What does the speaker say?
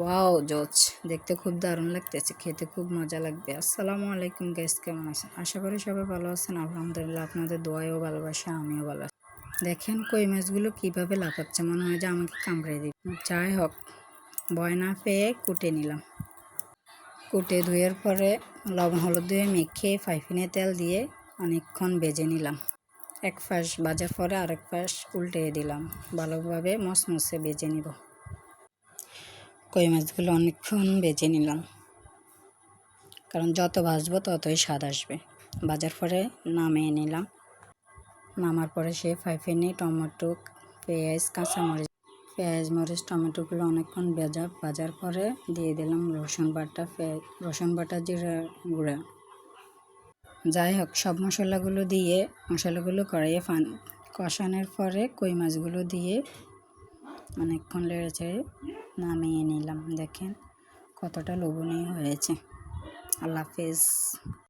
Wow জোচ দেখতে খুব দারুণ লাগতেছে, খেতে খুব মজা লাগবে। আসসালামু আলাইকুম গ্যাস কেমন আছেন? আশা করি সবাই ভালো আছেন, আলহামদুলিল্লাহ আপনাদের দোয়ায়ও ভালোবাসা, আমিও ভালো আছি। দেখেন কই মাছগুলো কীভাবে লাফাচ্ছে, মনে হয় যে আমাকে কামড়ে দিবে। যাই হোক, ভয় না পেয়ে কুটে নিলাম। কুটে ধুয়ের পরে লবণ হলুদ ধুয়ে মেখে ফাইফিনে তেল দিয়ে অনেকক্ষণ বেজে নিলাম। এক পাশ ভাজার পরে আরেক পাশ উল্টে দিলাম। ভালোভাবে মসমসে বেজে নিব। কই মাছগুলো অনেকক্ষণ বেজে নিলাম। কারণ যত ভাজবো ততই স্বাদ আসবে। ভাজার পরে নামিয়ে নিলাম। নামার পরে সে ফাইফিনি টমেটো, পেঁয়াজ, কাঁচামরিচ, পেঁয়াজ, মরিচ, টমেটোগুলো অনেকক্ষণ ভেজা। ভাজার পরে দিয়ে দিলাম রসুন বাটা রসুন বাটা, জিরা গুঁড়া। যাই হোক, সব মশলাগুলো দিয়ে, মশলাগুলো কড়াইয়ে ফান, কষানোর পরে কই মাছগুলো দিয়ে অনেকক্ষণ লেড়ে চেড়ে নামিয়ে নিলাম। দেখেন কতটা লোভনীয় হয়েছে। আল্লাহ হাফেজ।